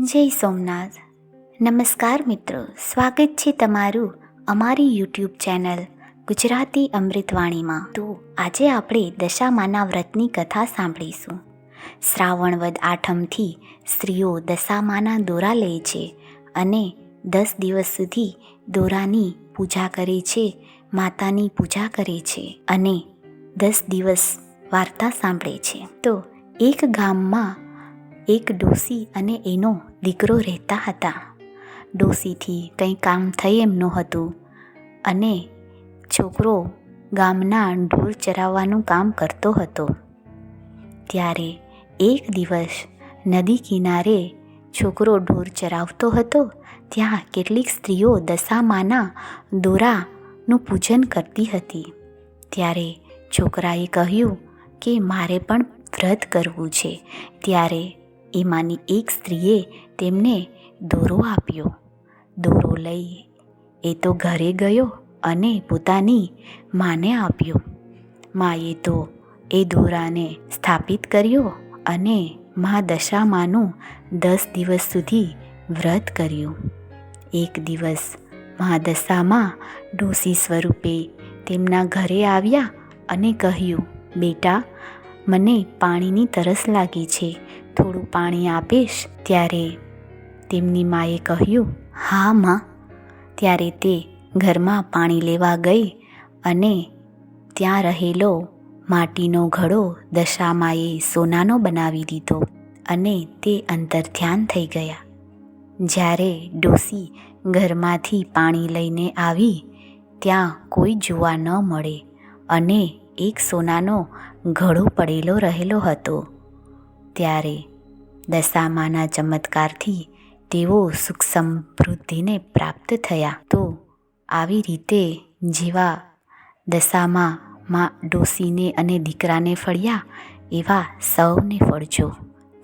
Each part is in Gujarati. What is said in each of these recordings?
જય સોમનાથ. નમસ્કાર મિત્રો, સ્વાગત છે તમારું અમારી યુટ્યુબ ચેનલ ગુજરાતી અમૃતવાણીમાં. તો આજે આપણે દશામાના વ્રતની કથા સાંભળીશું. શ્રાવણ વદ આઠમથી સ્ત્રીઓ દશામાના દોરા લે છે અને દસ દિવસ સુધી દોરાની પૂજા કરે છે, માતાની પૂજા કરે છે અને દસ દિવસ વાર્તા સાંભળે છે. તો એક ગામમાં એક ડોસી અને એનો દીકરો રહેતા હતા. ડોસીથી કંઈ કામ થઈ એમ નહોતું અને છોકરો ગામના ઢોર ચરાવવાનું કામ કરતો હતો. ત્યારે એક દિવસ નદી કિનારે છોકરો ઢોર ચરાવતો હતો, ત્યાં કેટલીક સ્ત્રીઓ દશામાના દોરાનું પૂજન કરતી હતી. ત્યારે છોકરાએ કહ્યું કે, મારે પણ વ્રત કરવું છે. ત્યારે એમાંની એક સ્ત્રીએ તેમને દોરો આપ્યો. દોરો લઈ એ તો ઘરે ગયો અને પોતાની માને આપ્યો. માએ તો એ દોરાને સ્થાપિત કર્યો અને મા દશામાનું દસ દિવસ સુધી વ્રત કર્યું. એક દિવસ મા દશામાં ડોસી સ્વરૂપે તેમના ઘરે આવ્યા અને કહ્યું, બેટા, મને પાણીની તરસ લાગી છે. થોડું પાણી આપીશ ત્યારે તેમની માએ કહ્યું, હા, માં. ત્યારે તે ઘરમાં પાણી લેવા ગઈ અને ત્યાં રહેલો માટીનો ઘડો દશામાએ સોનાનો બનાવી દીધો અને તે અંતર ધ્યાન થઈ ગયા. જ્યારે ડોસી ઘરમાંથી પાણી લઈને આવી, ત્યાં કોઈ જોવા ન મળે અને એક સોનાનો ઘડો પડેલો રહેલો હતો. ત્યારે દશામાના ચમત્કારથી તેઓ સુખ સમૃદ્ધિને પ્રાપ્ત થયા. તો આવી રીતે જેવા દશામાં માં ડોસીને અને દીકરાને ફળ્યા, એવા સૌને ફળજો.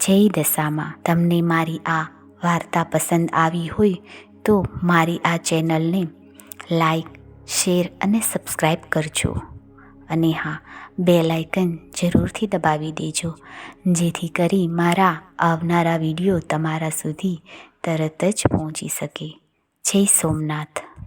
જય દશામાં. તમને મારી આ વાર્તા પસંદ આવી હોય તો મારી આ ચેનલને લાઈક, શેર અને સબસ્ક્રાઈબ કરજો. અને હા, બે લાઇકન જરૂરથી દબાવી દેજો, જેથી કરી મારા આવનારા વીડિયો તમારા સુધી તરત જ પહોંચી શકે. જય સોમનાથ.